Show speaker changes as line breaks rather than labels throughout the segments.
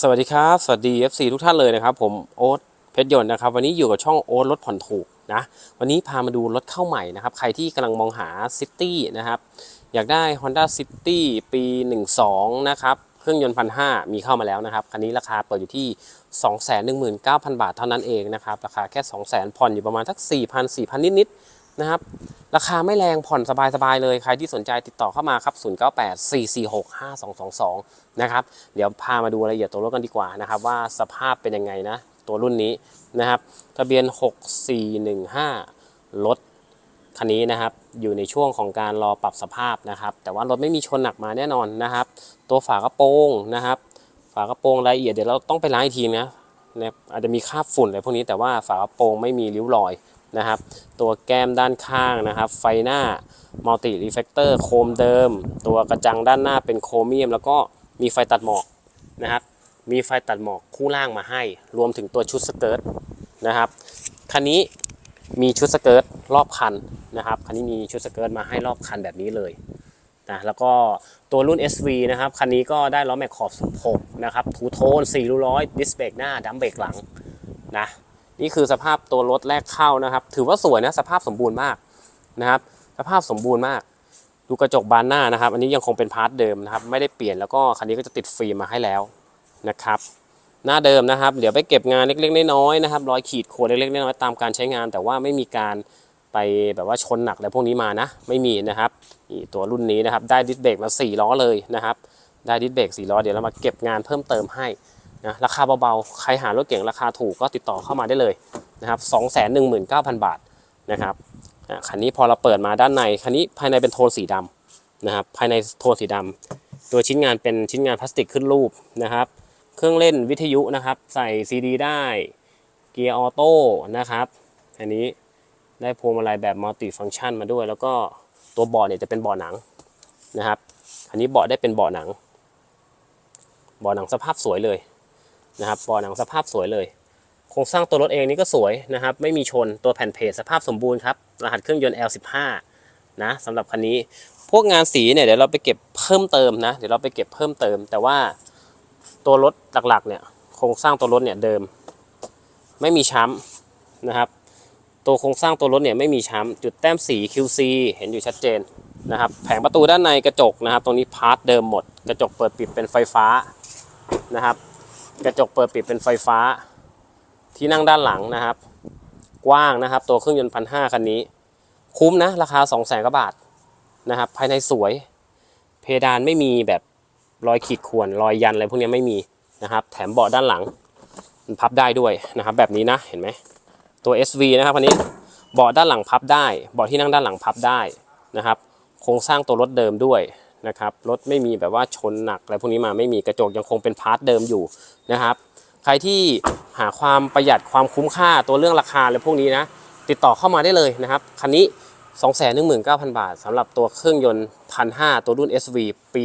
สวัสดีครับ สวัสดี FC ทุกท่านเลยนะครับ ผมโอ๊ตเพชรยนต์นะครับ วันนี้อยู่กับช่องโอ๊ตรถผ่อนถูกนะ วันนี้พามาดูรถเข้าใหม่นะครับ ใครที่กำลังมองหาซิตี้นะครับ อยากได้ Honda City ปี 12 นะครับ เครื่องยนต์พันห้ามีเข้ามาแล้วนะครับ คันนี้ราคาเปิดอยู่ที่ 219,000 บาทเท่านั้นเองนะครับ ราคาแค่ 200,000ผ่อนอยู่ประมาณสัก4,000 4,000 นิดๆ นะครับ ราคาไม่แรงผ่อนสบายๆเลย ใครที่สนใจติดต่อเข้ามาครับ 0984465222 นะครับ เดี๋ยวพามาดูรายละเอียดตัวรถกันดีกว่านะครับ ว่าสภาพเป็นยังไงนะ ตัวรุ่นนี้นะครับ ทะเบียน 6415 รถคันนี้นะครับอยู่ในช่วงของการรอปรับสภาพนะครับ แต่ว่ารถไม่มีชนหนักมาแน่นอนนะครับ ตัวฝากระโปรงนะครับ ฝากระโปรงรายละเอียดเดี๋ยวเราต้องไปล้างอีกทีนะนะอาจจะมีคราบฝุ่นอะไรพวกนี้แต่ว่าฝากระโปรงไม่มีริ้วรอย นะครับ ตัวแก้มด้านข้างนะครับ ไฟหน้ามัลติรีเฟกเตอร์โคมเดิม ตัวกระจังด้านหน้าเป็นโครเมียม แล้วก็มีไฟตัดหมอกนะครับมีไฟตัดหมอกคู่ล่างมาให้ รวมถึงตัวชุดสเกิร์ตนะครับคันนี้มีชุดสเกิร์ตรอบคันนะครับคันนี้มีชุดสเกิร์ตมาให้รอบคันแบบนี้เลยนะแล้วก็ตัวรุ่น SV นะครับคันนี้ก็ได้ล้อแม็กขอบ 16 นะครับทูโทน4รูร้อยดิสเบรกหน้าดัมเบรกหลังนะ นี่คือสภาพตัวรถแรกเข้านะครับ ถือว่าสวยนะสภาพสมบูรณ์มากนะครับ สภาพสมบูรณ์มาก ดูกระจกบานหน้านะครับ อันนี้ยังคงเป็นพาร์ทเดิมนะครับ ไม่ได้เปลี่ยนแล้วก็คันนี้ก็จะติดฟิล์มมาให้แล้วนะครับ หน้าเดิมนะครับ เดี๋ยวไปเก็บงานเล็กๆน้อยๆนะครับรอยขีดข่วนเล็กๆน้อยๆตามการใช้งาน แต่ว่าไม่มีการไปแบบว่าชนหนักอะไรพวกนี้มานะ ไม่มีนะครับตัวรุ่นนี้นะครับ ได้ดิสเบรกมา4ล้อเลยนะครับ ได้ดิสเบรก4ล้อเดี๋ยวเรามาเก็บงานเพิ่มเติมให้ นะราคาเบาๆ ใครหารถเก่งราคาถูกก็ติดต่อเข้ามาได้เลยนะครับ219,000บาทนะครับอะคันนี้พอเราเปิดมาด้านในคันนี้ภายในเป็นโทนสีดำนะครับภายในโทนสีดำตัวชิ้นงานเป็นชิ้นงานพลาสติกขึ้นรูปนะครับ เครื่องเล่นวิทยุนะครับ ใส่ซีดีได้เกียร์ออโต้นะครับอันนี้ได้พวงมาลัยแบบมัลติฟังชันมาด้วย แล้วก็ตัวเบาะเนี่ยจะเป็นเบาะหนังนะครับอันนี้เบาะได้เป็นเบาะหนังเบาะหนังสภาพสวยเลย นะครับบาะหนังสภาพสวยเลย โครงสร้างตัวรถเองนี่ก็สวยนะครับ ไม่มีชนตัวแผ่นเพจสภาพสมบูรณ์ครับ รหัสเครื่องยนต์ L15 นะสำหรับคันนี้ พวกงานสีเนี่ยเดี๋ยวเราไปเก็บเพิ่มเติมนะ เดี๋ยวเราไปเก็บเพิ่มเติม แต่ว่าตัวรถหลักๆเนี่ยโครงสร้างตัวรถเนี่ยเดิม ไม่มีช้ำนะครับ ตัวโครงสร้างตัวรถเนี่ยไม่มีช้ำจุดแต้มสี QC เห็นอยู่ชัดเจนนะครับแผงประตูด้านในกระจกนะครับ ตรงนี้พาร์ทเดิมหมด กระจกเปิดปิดเป็นไฟฟ้านะครับ กระจกเปิดปิดเป็นไฟฟ้า ที่นั่งด้านหลังนะครับ กว้างนะครับ ตัวเครื่องยนต์พันห้าคันนี้ คุ้มนะ ราคา2 0 0แสนกว่าบาทนะครับ ภายในสวย เพดานไม่มีแบบรอยขีดข่วนรอยยันอะไรพวกนี้ไม่มีนะครับ แถมเบาะด้านหลังมันพับได้ด้วยนะครับ แบบนี้นะเห็นไหมตัว SV นะครับคันนี้เบาะด้านหลังพับได้เบาะที่นั่งด้านหลังพับได้นะครับ โครงสร้างตัวรถเดิมด้วย นะครับรถไม่มีแบบว่าชนหนักอะไรพวกนี้มาไม่มีกระจกยังคงเป็นพาร์ทเดิมอยู่นะครับ ใครที่หาความประหยัดความคุ้มค่าตัวเรื่องราคาอะไรพวกนี้นะติดต่อเข้ามาได้เลยนะครับคันนี้ 219,000 บาทสำหรับตัวเครื่องยนต์1,500ตัวรุ่น SV ปี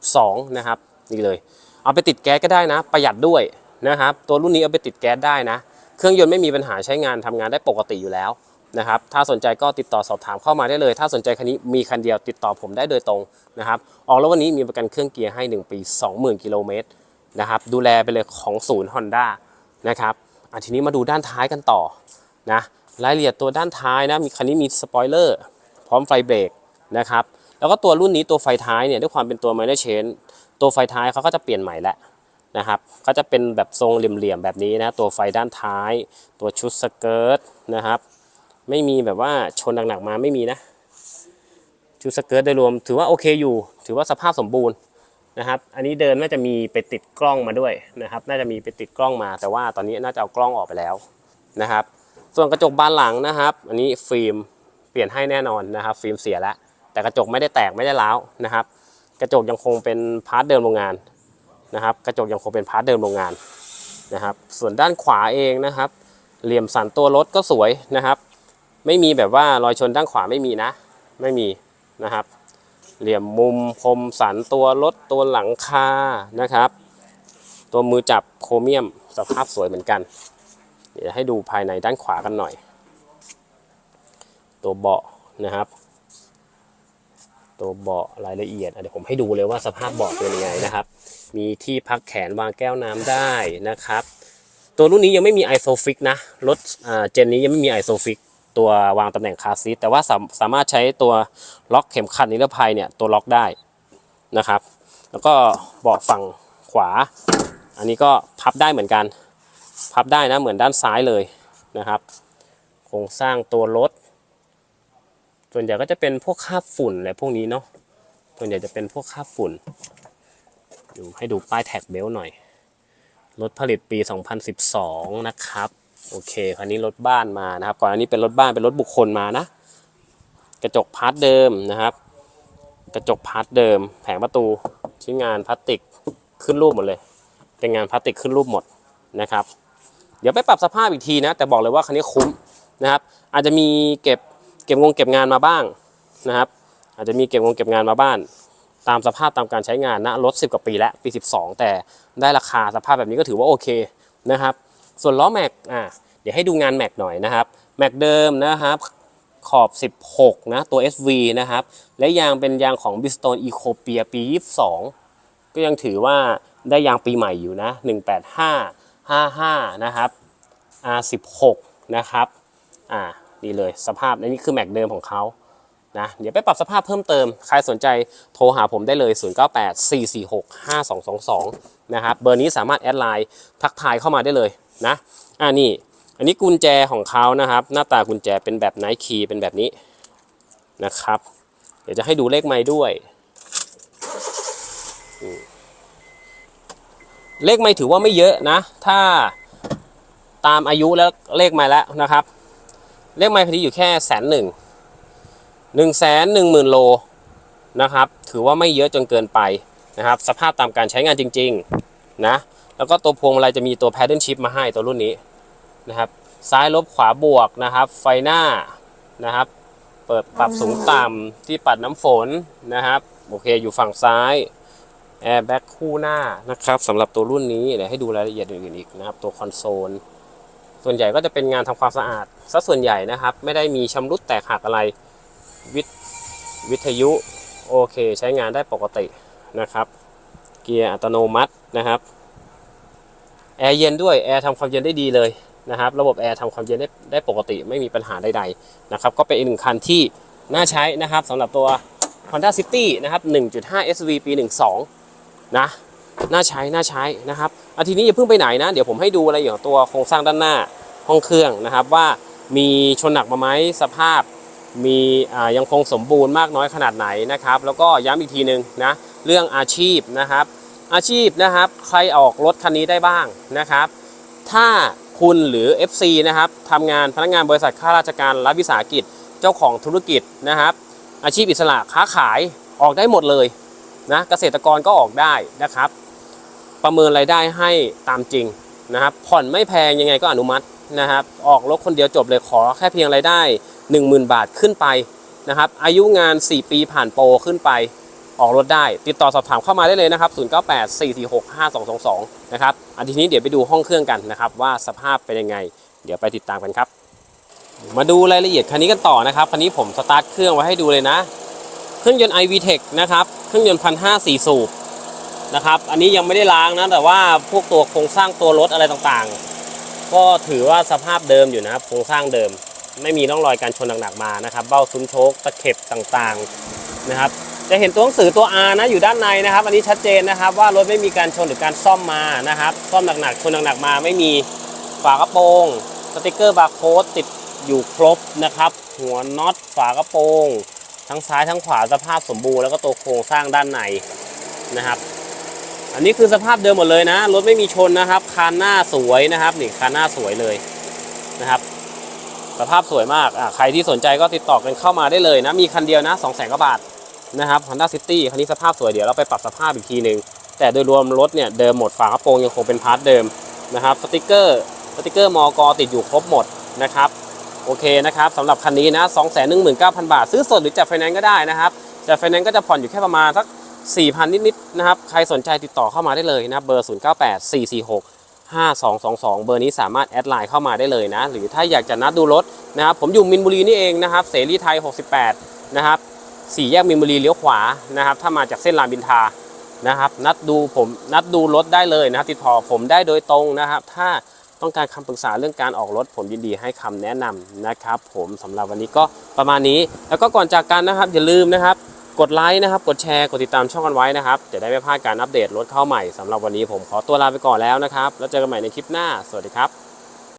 2012 นะครับนี่เลย เอาไปติดแก๊สก็ได้นะ ประหยัดด้วยนะครับตัวรุ่นนี้เอาไปติดแก๊สได้นะ เครื่องยนต์ไม่มีปัญหาใช้งานทำงานได้ปกติอยู่แล้ว นะครับ ถ้าสนใจก็ติดต่อสอบถามเข้ามาได้เลย ถ้าสนใจคันนี้มีคันเดียวติดต่อผมได้โดยตรงนะครับ ออกแล้ววันนี้มีประกันเครื่องเกียร์ให้ 1 ปี 20,000 กิโลเมตรนะครับ ดูแลไปเลยของศูนย์ Honda นะครับอะทีนี้มาดูด้านท้ายกันต่อนะ รายละเอียดตัวด้านท้ายนะ มีคันนี้มีสปอยเลอร์พร้อมไฟเบรกนะครับ แล้วก็ตัวรุ่นนี้ตัวไฟท้ายเนี่ยด้วยความเป็นตัว minor change ตัวไฟท้ายเขาก็จะเปลี่ยนใหม่แล้วนะครับก็จะเป็นแบบทรงเหลี่ยมๆแบบนี้นะ ตัวไฟด้านท้าย ตัวชุดสเกิร์ตนะครับ ไม่มีแบบว่าชนหนักๆมาไม่มีนะชุดสเกิร์ตโดยรวม ถือว่าโอเคอยู่ ถือว่าสภาพสมบูรณ์นะครับ อันนี้เดินน่าจะมีไปติดกล้องมาด้วยนะครับ น่าจะมีไปติดกล้องมา แต่ว่าตอนนี้น่าจะเอากล้องออกไปแล้วนะครับ ส่วนกระจกบานหลังนะครับ อันนี้ฟิล์มเปลี่ยนให้แน่นอนนะครับ ฟิล์มเสียแล้วแต่กระจกไม่ได้แตกไม่ได้ร้าวนะครับ กระจกยังคงเป็นพาร์ทเดิมโรงงานนะครับ กระจกยังคงเป็นพาร์ทเดิมโรงงานนะครับ ส่วนด้านขวาเองนะครับ เหลี่ยมสันตัวรถก็สวยนะครับ ไม่มีแบบว่ารอยชนด้านขวาไม่มีนะ ไม่มีนะครับ เหลี่ยมมุมคมสันตัวรถตัวหลังคานะครับ ตัวมือจับโครเมียมสภาพสวยเหมือนกัน เดี๋ยวให้ดูภายในด้านขวากันหน่อย ตัวเบาะนะครับ ตัวเบาะรายละเอียดเดี๋ยวผมให้ดูเลยว่าสภาพเบาะเป็นยังไงนะครับ มีที่พักแขนวางแก้วน้ำได้นะครับ ตัวรุ่นนี้ยังไม่มี ISOFIX นะรถเจนนี้ยังไม่มี ISOFIX ตัววางตำแหน่งคาซีทแต่ว่าสามสามารถใช้ตัวล็อกเข็มขัดนิรภัยเนี่ยตัวล็อกได้นะครับ แล้วก็เบาะฝั่งขวา อันนี้ก็พับได้เหมือนกัน พับได้นะเหมือนด้านซ้ายเลยนะครับโครงสร้างตัวรถ ส่วนใหญ่ก็จะเป็นพวกคาบฝุ่นอะไรพวกนี้เนาะส่วนใหญ่จะเป็นพวกคาบฝุ่นดูให้ดูป้ายแท็กเบลต์หน่อยรถผลิตปี 2012 นะครับ โอเคคันนี้รถบ้านมานะครับ ก่อนอันนี้เป็นรถบ้านเป็นรถบุคคลมานะ กระจกพาร์ทเดิมนะครับ กระจกพาร์ทเดิม แผงประตูชิ้นงานพลาสติกขึ้นรูปหมดเลย เป็นงานพลาสติกขึ้นรูปหมดนะครับ เดี๋ยวไปปรับสภาพอีกทีนะ แต่บอกเลยว่าคันนี้คุ้มนะครับ อาจจะมีเก็บเก็บงงเก็บงานมาบ้างนะครับ อาจจะมีเก็บงงเก็บงานมาบ้าน ตามสภาพตามการใช้งานนะรถ10 กว่าปีแล้วปี 12 แต่ได้ราคาสภาพแบบนี้ก็ถือว่าโอเคนะครับ ส่วนล้อแม็กอะเดี๋ยวให้ดูงานแม็กหน่อยนะครับแม็กเดิมนะครับขอบ 16 นะ ตัว SV นะครับ และยางเป็นยางของ b i s t o n Ecopia ปี 22 ก็ยังถือว่าได้ยางปีใหม่อยู่นะ 185 55 นะครับ R16 นะครับ อ่า นี่เลยสภาพนนี้คือแม็กเดิมของเขานะ เดี๋ยวไปปรับสภาพเพิ่มเติม ใครสนใจโทรหาผมได้เลย 0984465222 นะครับ เบอร์นี้สามารถแอดไลน์ทักทายเข้ามาได้เลย นะอ่านี่ อันนี้กุญแจของเขานะครับ หน้าตากุญแจเป็นแบบไนท์คีเป็นแบบนี้นะครับ เดี๋ยวจะให้ดูเลขไม้ด้วย เลขไม้ถือว่าไม่เยอะนะ ถ้าตามอายุแล้วเลขไม้แล้วนะครับ เลขไม้คดีอยู่แค่แสนหนึ่งหนึ่งแสนหนึ่งหมื่นโลนะครับ ถือว่าไม่เยอะจนเกินไปนะครับ สภาพตามการใช้งานจริง ๆ นะ แล้วก็ตัวพวงมาลัยจะมีตัว paddle shift มาให้ตัวรุ่นนี้นะครับ ซ้ายลบขวาบวกนะครับ ไฟหน้านะครับ เปิดปรับสูงต่ำที่ปัดน้ำฝนนะครับ โอเคอยู่ฝั่งซ้ายแอร์แบ็คคู่หน้านะครับสำหรับตัวรุ่นนี้เดี๋ยวให้ดูรายละเอียดอื่นๆอีกนะครับ ตัวคอนโซลส่วนใหญ่ก็จะเป็นงานทำความสะอาดซะส่วนใหญ่นะครับ ไม่ได้มีชำรุดแตกหักอะไรวิทวิทยุ โอเค ใช้งานได้ปกตินะครับ เกียร์อัตโนมัตินะครับ แอร์เย็นด้วยแอร์ทำความเย็นได้ดีเลยนะครับ ระบบแอร์ทำความเย็นได้ได้ปกติไม่มีปัญหาใดๆนะครับ ก็เป็นอีกหนึ่งคันที่น่าใช้นะครับสำหรับตัว Honda City นะครับ 1.5 SV ปี 12 นะ น่าใช้ น่าใช้นะครับอาทีนี้อย่าเพิ่งไปไหนนะ เดี๋ยวผมให้ดูอะไรอย่างตัวโครงสร้างด้านหน้าห้องเครื่องนะครับว่ามีชนหนักมาไหมสภาพ มีอ่ายังคงสมบูรณ์มากน้อยขนาดไหนนะครับ แล้วก็ย้ำอีกทีหนึ่งนะเรื่องอาชีพนะครับ อาชีพนะครับ ใครออกรถคันนี้ได้บ้างนะครับ ถ้าคุณหรือ FC นะครับทำงานพนักงานบริษัทข้าราชการรัฐวิสาหกิจเจ้าของธุรกิจนะครับ อาชีพอิสระค้าขายออกได้หมดเลยนะเกษตรกรก็ออกได้นะครับ ประเมินรายได้ให้ตามจริงนะครับ ผ่อนไม่แพงยังไงก็อนุมัตินะครับ ออกรถคนเดียวจบเลยขอแค่เพียงรายได้ 10,000 บาทขึ้นไปนะครับ อายุงาน 4 ปีผ่านโปรขึ้นไป ออกรถได้ ติดต่อสอบถามเข้ามาได้เลยนะครับ 0984465222 นะครับ อันทีนี้เดี๋ยวไปดูห้องเครื่องกันนะครับ ว่าสภาพเป็นยังไง เดี๋ยวไปติดตามกันครับ มาดูรายละเอียดคันนี้กันต่อนะครับ คันนี้ผมสตาร์ทเครื่องไว้ให้ดูเลยนะ เครื่องยนต์ iVTEC นะครับ เครื่องยนต์พันห้าสี่สูบนะครับ อันนี้ยังไม่ได้ล้างนะ แต่ว่าพวกตัวโครงสร้างตัวรถอะไรต่างๆ ก็ถือว่าสภาพเดิมอยู่นะครับ โครงสร้างเดิม ไม่มีร่องรอยการชนหนักๆมานะครับ เบ้าซุ้มโชคตะเข็บต่างๆนะครับ จะเห็นตัวหนังสือตัว R นะอยู่ด้านในนะครับ อันนี้ชัดเจนนะครับ ว่ารถไม่มีการชนหรือการซ่อมมานะครับ ซ่อมหนักๆชนหนักๆมาไม่มีฝากระโปรงสติกเกอร์บาร์โค้ดติดอยู่ครบนะครับ หัวน็อตฝากระโปรงทั้งซ้ายทั้งขวาสภาพสมบูรณ์แล้วก็ตัวโครงสร้างด้านในนะครับ อันนี้คือสภาพเดิมหมดเลยนะรถไม่มีชนนะครับ คานหน้าสวยนะครับนี่คานหน้าสวยเลยนะครับ สภาพสวยมากอะใครที่สนใจก็ติดต่อกันเข้ามาได้เลยนะมีคันเดียวนะ2 0 0 0 0 0กว่าบาท นะครับ Honda City คันนี้สภาพสวยเดี๋ยวเราไปปรับสภาพอีกทีหนึ่งแต่โดยรวมรถเนี่ยเดิมหมดฝากระโปรงยังคงเป็นพาร์ทเดิมนะครับสติกเกอร์สติกเกอร์มอกติดอยู่ครบหมดนะครับโอเคนะครับสำหรับคันนี้นะ 2 1 9 0 0 0 บาท ซื้อสดหรือจัดไฟแนนซ์ก็ได้นะครับจัดไฟแนนซ์ก็จะผ่อนอยู่แค่ประมาณสัก 4,000 นิดๆนะครับใครสนใจติดต่อเข้ามาได้เลยนะเบอร์ 098446 5222 เบอร์นี้สามารถแอดไลน์เข้ามาได้เลยนะ หรือถ้าอยากจะนัดดูรถนะครับผมอยู่มินบุรีนี่เองนะครับเสรีไทย 68 นะครับ สี่แยกมินบุรีเลี้ยวขวานะครับ ถ้ามาจากเส้นรามอินทานะครับ นัดดูผมนัดดูรถได้เลยนะครับ ติดต่อผมได้โดยตรงนะครับ ถ้าต้องการคำปรึกษาเรื่องการออกรถ ผมยินดีให้คำแนะนำนะครับ ผมสำหรับวันนี้ก็ประมาณนี้ แล้วก็ก่อนจากกันนะครับ อย่าลืมนะครับกดไลค์นะครับ กดแชร์ กดติดตามช่องกันไว้นะครับ จะได้ไม่พลาดการอัปเดตรถเข้าใหม่สำหรับวันนี้ผมขอตัวลาไปก่อนแล้วนะครับ แล้วเจอกันใหม่ในคลิปหน้า สวัสดีครับ